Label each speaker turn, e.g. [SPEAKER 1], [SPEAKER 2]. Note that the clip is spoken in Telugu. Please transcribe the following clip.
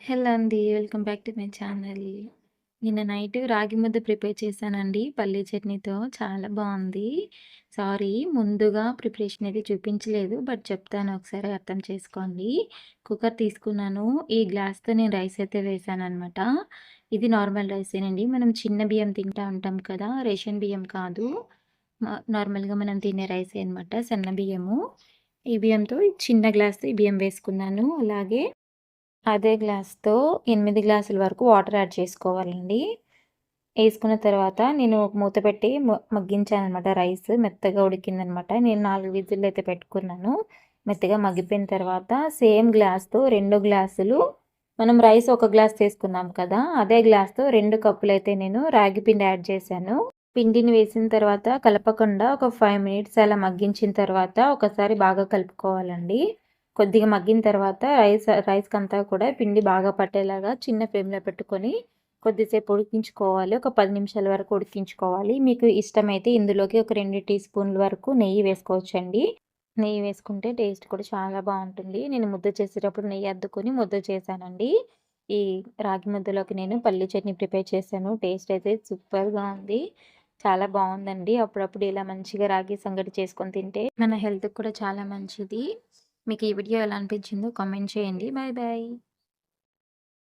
[SPEAKER 1] హలో అండి. Welcome back to my channel. నిన్న నైట్ రాగి ముద్ద ప్రిపేర్ చేశానండి పల్లీ చట్నీతో. చాలా బాగుంది సారీ ముందుగా ప్రిపరేషన్ అయితే చూపించలేదు. బట్ చెప్తాను ఒకసారి అర్థం చేసుకోండి. కుక్కర్ తీసుకున్నాను. ఈ గ్లాస్‌తో నేను రైస్ అయితే వేశాననమాట. ఇది నార్మల్ రైసేనండి. మనం చిన్న బియ్యం తింటా ఉంటాం కదా! రేషన్ బియ్యం కాదు. నార్మల్‌గా మనం తినే రైసే అనమాట. సన్న బియ్యము. ఈ బియ్యంతో చిన్న గ్లాస్‌తో ఈ బియ్యం వేసుకున్నాను. అలాగే అదే గ్లాస్‌తో ఎనిమిది గ్లాసుల వరకు వాటర్ యాడ్ చేసుకోవాలండి. వేసుకున్న తర్వాత నేను మూత పెట్టి మ మగ్గించాననమాట రైస్. మెత్తగా ఉడికిందనమాట. నేను నాలుగు విజిల్లు అయితే పెట్టుకున్నాను. మెత్తగా మగ్గిపోయిన తర్వాత సేమ్ గ్లాస్‌తో రెండు గ్లాసులు మనం రైస్ ఒక గ్లాస్ తీసుకున్నాం కదా! అదే గ్లాస్‌తో రెండు కప్పులు అయితే నేను రాగి పిండి యాడ్ చేశాను. పిండిని వేసిన తర్వాత కలపకుండా ఒక ఫైవ్ మినిట్స్ అలా మగ్గించిన తర్వాత ఒకసారి బాగా కలుపుకోవాలండి. కొద్దిగా మగ్గిన తర్వాత రైస్ రైస్కి అంతా కూడా పిండి బాగా పట్టేలాగా చిన్న ఫ్లేమ్‌లో పెట్టుకొని కొద్దిసేపు ఉడికించుకోవాలి. ఒక పది నిమిషాల వరకు ఉడికించుకోవాలి. మీకు ఇష్టమైతే ఇందులోకి ఒక రెండు టీ స్పూన్ల వరకు నెయ్యి వేసుకోవచ్చండి. నెయ్యి వేసుకుంటే టేస్ట్ కూడా చాలా బాగుంటుంది నేను ముద్ద చేసేటప్పుడు నెయ్యి అద్దుకొని ముద్ద చేశానండి. ఈ రాగి ముద్దలోకి నేను పల్లి చట్నీ ప్రిపేర్ చేశాను. టేస్ట్ అయితే సూపర్‌గా ఉంది. చాలా బాగుందండి అప్పుడప్పుడు ఇలా మంచిగా రాగి సంగటి చేసుకొని తింటే మన హెల్త్‌కి కూడా చాలా మంచిది. మీకు ఈ వీడియో ఎలా అనిపించిందో కామెంట్ చేయండి. Bye bye.